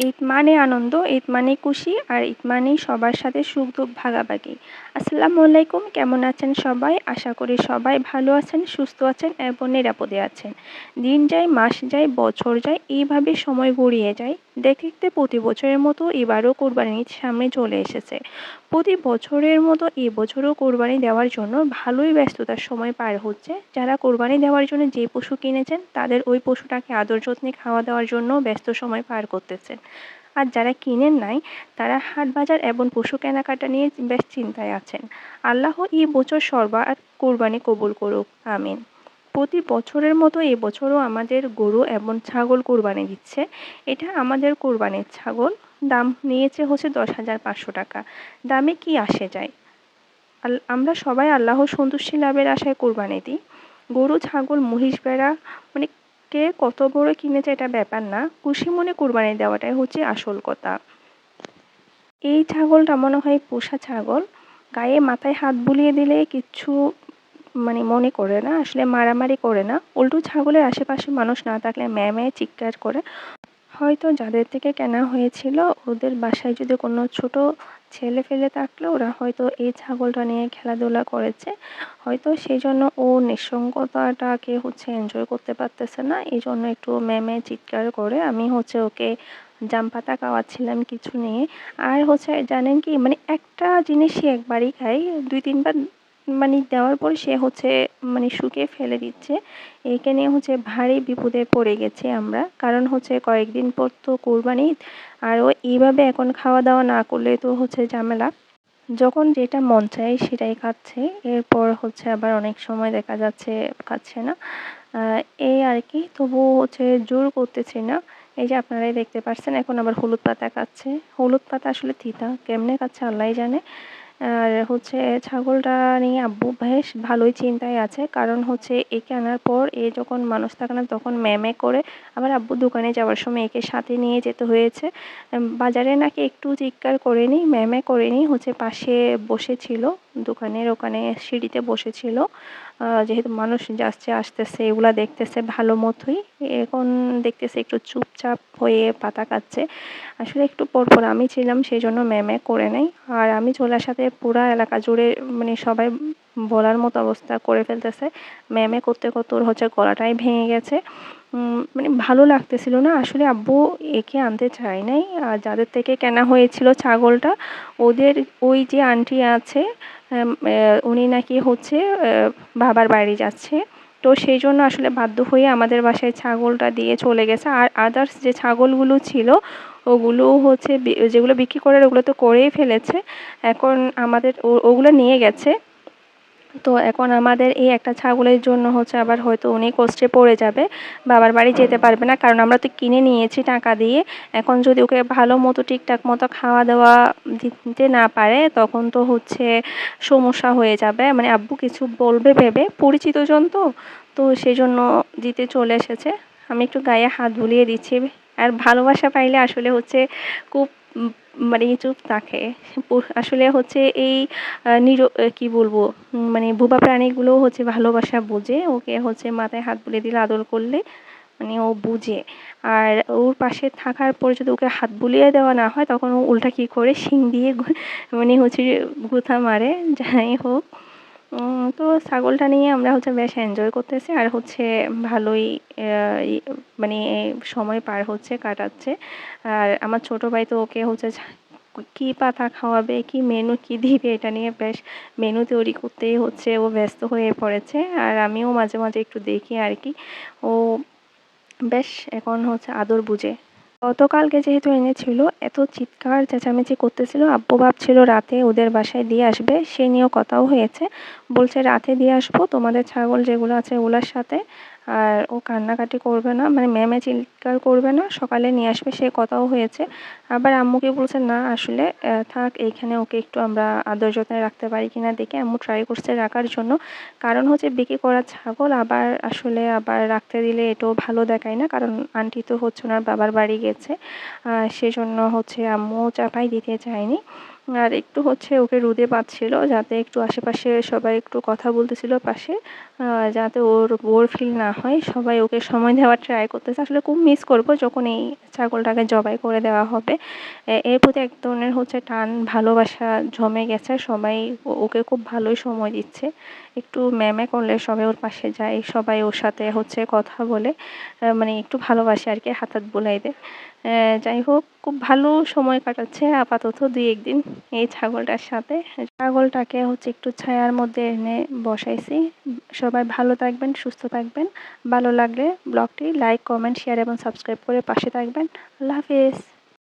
ঈদ মানে আনন্দ, ঈদ মানে খুশি আর ঈদ মানেই সবার সাথে সুখ দুঃখ ভাগাভাগি। আসসালামু আলাইকুম, কেমন আছেন সবাই? আশা করি সবাই ভালো আছেন, সুস্থ আছেন এবং নিরাপদে আছেন। দিন যায়, মাস যায়, বছর যায়, এইভাবে সময় গড়িয়ে যায়। দেখতে দেখতে প্রতি বছরের মতো এবারও কোরবানি ঈদ সামনে চলে এসেছে। প্রতি বছরের মতো এবছরও কোরবানি দেওয়ার জন্য ভালোই ব্যস্ততার সময় পার হচ্ছে। যারা কোরবানি দেওয়ার জন্য যে পশু কিনেছেন, তাদের ওই পশুটাকে আদর যত্নে খাওয়া দেওয়ার জন্য ব্যস্ত সময় পার করতেছেন। আর যারা কিনেন নাই, তারা হাট বাজার এবং পশু কেনাকাটা নিয়ে বেশ চিন্তায় আছেন। আল্লাহ এই বছর সর্বা আর কোরবানি কবুল করুক, আমিন। প্রতি বছরের মতো এবছরও আমাদের গরু এবং ছাগল কোরবানি দিচ্ছে। এটা আমাদের কোরবানির ছাগল। দাম নিয়েছে হচ্ছে দশ হাজার পাঁচশো টাকা। দামে কি আসে যায়? আমরা সবাই আল্লাহ সন্তুষ্টি লাভের আশায় কোরবানি দিই। গরু, ছাগল, মহিষ বেড়া মানে কে কত বড় কিনেছে এটা ব্যাপার না। খুশি মনে কোরবানি দেওয়াটাই হচ্ছে আসল কথা। এই ছাগলটা মনে হয় পোষা ছাগল। গায়ে মাথায় হাত বুলিয়ে দিলে কিচ্ছু মানে মনে করে না, আসলে মারামারি করে না। উল্টো ছাগলের আশেপাশে মানুষ না থাকলে ম্যাঁ ম্যাঁ চিৎকার করে। হয়তো যাদের থেকে কেনা হয়েছিল, ওদের বাসায় যদি কোনো ছোট ছেলে ফেলে থাকলে, ওরা হয়তো এই ছাগলটা নিয়ে খেলাধুলা করেছে। হয়তো সেই জন্য ও নিঃসঙ্গতাটাকে হচ্ছে এনজয় করতে পারতেছে না। এই জন্য একটু ম্যামে চিৎকার করে আমি হচ্ছে ওকে জাম পাতা খাওয়াচ্ছিলাম কিছু নিয়ে। আর হচ্ছে জানেন কি মানে একটা জিনিসই একবারই খাই, দুই তিনবার মানে দেওয়ার পর সে হচ্ছে মানে শুকিয়ে ফেলে দিচ্ছে। একে নিয়ে হচ্ছে ভারী বিপদে পড়ে গেছি আমরা। কারণ হচ্ছে কয়েকদিন পর তো কোরবানি আর ও এইভাবে এখন খাওয়া দাওয়া না করলে তো হচ্ছে ঝামেলা। যখন যেটা মন চায় সেটাই খাচ্ছে। এরপর হচ্ছে আবার অনেক সময় দেখা যাচ্ছে খাচ্ছে না। এই আর কি। তবুও হচ্ছে জোর করতেছি না। এই যে আপনারাই দেখতে পাচ্ছেন এখন আবার হলুদ পাতা খাচ্ছে। হলুদ পাতা আসলে থিতা কেমনে খাচ্ছে আল্লাহ জানে। আর হচ্ছে ছাগলটা নিয়ে আব্বু বেশ ভালোই চিন্তায় আছে। কারণ হচ্ছে একে আনার পর এ যখন মানুষ থাকে না তখন ম্যামে করে আবার আব্বু দোকানে যাওয়ার সময় একে সাথে নিয়ে যেতে হয়েছে। বাজারে নাকি একটু চিৎকার করেনি ম্যামে করেনি হচ্ছে পাশে বসেছিল। দোকানের ওখানে সিঁড়িতে বসেছিল। যেহেতু মানুষ যাচ্ছে, আসতেছে, এগুলা দেখতেছে, ভালো মতোই। এখন দেখতেছে একটু চুপচাপ হয়ে পাতা কাটছে। আসলে একটু পরপর আমি ছিলাম সেই জন্য ম্যামে করে নেই। আর আমি চলে আসাতে পুরা এলাকা জুড়ে মানে সবাই বলার মতো অবস্থা করে ফেলতেছে। ম্যামে করতে করতে ওর হচ্ছে গলাটাই ভেঙে গেছে। মানে ভালো লাগতেছিল না। আসলে আব্বু একে আনতে চায় নাই। আর যাদের থেকে কেনা হয়েছিল ছাগলটা, ওদের, ওই যে আন্টি আছে উনি নাকি হচ্ছে বাবার বাড়ি যাচ্ছে। তো সেই জন্য আসলে বাধ্য হয়ে আমাদের বাসায় ছাগলটা দিয়ে চলে গেছে। আর আদার্স যে ছাগলগুলো ছিল, ওগুলো হচ্ছে যেগুলো বিক্রি করার ওগুলো তো করেই ফেলেছে। এখন আমাদের ওগুলো নিয়ে গেছে। তো এখন আমাদের এই একটা ছাগলের জন্য হচ্ছে আবার হয়তো উনি কষ্টে পড়ে যাবে, বাবার বাড়ি যেতে পারবে না, কারণ আমরা তো কিনে নিয়েছি টাকা দিয়ে। এখন যদি ওকে ভালো মতো ঠিকঠাক মতো খাওয়া দাওয়া দিতে না পারে, তখন তো হচ্ছে সমস্যা হয়ে যাবে। মানে আব্বু কিছু বলবে ভেবে, পরিচিত জন তো তো সেই জন্য দিতে চলে এসেছে। আমি একটু গায়ে হাত বুলিয়ে দিচ্ছি। আর ভালোবাসা পাইলে আসলে হচ্ছে খুব মানে চুপ থাকে আসলে হচ্ছে এই নির কি বলব? মানে বোবা প্রাণীগুলো হচ্ছে ভালোবাসা বোঝে। ওকে হচ্ছে মাথায় হাত বুলিয়ে দিলে আদর করলে মানে ও বুঝে। আর ওর পাশে থাকার পর যদি ওকে হাত বুলিয়ে দেওয়া না হয়, তখন ও উল্টা কী করে? শিং দিয়ে মানে হচ্ছে গুঁথা মারে। যাই হোক। তো ছাগলটা নিয়ে আমরা হচ্ছে বেশ এনজয় করতেছি। আর হচ্ছে ভালোই মানে সময় পার হচ্ছে, কাটাচ্ছে। আর আমার ছোট ভাই তো ওকে হচ্ছে কি পাতা খাওয়াবে, কি মেনু কি দিবে, এটা নিয়ে বেশ মেনু তৈরি করতেই হচ্ছে। ও ব্যস্ত হয়ে পড়েছে। আর আমিও মাঝে মাঝে একটু দেখি আর কি। ও বেশ এখন হচ্ছে আদর বুঝে। গতকালকে যেহেতু এনেছিল, এত চিৎকার, চেঁচামেচি করতেছিল, আব্বু ভাবছিল রাতে ওদের বাসায় দিয়ে আসবে, সে নিয়েও কথাও হয়েছে। বলছে, রাতে দিয়ে আসব, তোমাদের ছাগল যেগুলো আছে ওগুলোর সাথে আর ও কান্নাকাটি করবে না মানে ম্যামে চিৎকার করবে না, সকালে নিয়ে আসবে সে কথাও হয়েছে। আবার আম্মুকে বলছে? না, আসলে থাক, এইখানে ওকে একটু আমরা আদর যত্নে রাখতে পারি কিনা দেখে আম্মু ট্রাই করছে রাখার জন্য। কারণ হচ্ছে বিক্রি করা ছাগল আবার আসলে আবার রাখতে দিলে এটাও ভালো দেখায় না, কারণ আন্টি তো হচ্ছে ওনার বাবার বাড়ি গেছে। সেজন্য হচ্ছে আম্মু চাপাই দিতে চায়নি। আর একটু হচ্ছে ওকে রোদে পাচ্ছিল যাতে একটু আশেপাশে সবাই একটু কথা বলতেছিল পাশে যাতে ওর বোর ফিল না হয়। সবাই ওকে সময় দেওয়ার ট্রাই করতেছে। আসলে খুব মিস করব যখন এই ছাগলটাকে জবাই করে দেওয়া হবে। এর প্রতি এক ধরনের হচ্ছে টান, ভালোবাসা জমে গেছে। সবাই ওকে খুব ভালোই সময় দিচ্ছে। একটু ম্যামে করলে সবাই ওর পাশে যায়, সবাই ওর সাথে হচ্ছে কথা বলে মানে একটু ভালোবাসে আর কি হাত হাত বোলাই দেয়। যাই হোক খুব ভালো সময় কাটাচ্ছে। আপাতত দুই একদিন এই ছাগলটার সাথে। ছাগলটাকে হচ্ছে একটু ছায়ার মধ্যে এনে বসাইছি। সবাই ভালো থাকবেন, সুস্থ থাকবেন। ভালো লাগলে ব্লগটি লাইক, কমেন্ট, শেয়ার এবং সাবস্ক্রাইব করে পাশে থাকবেন। আল্লাহ হাফিজ।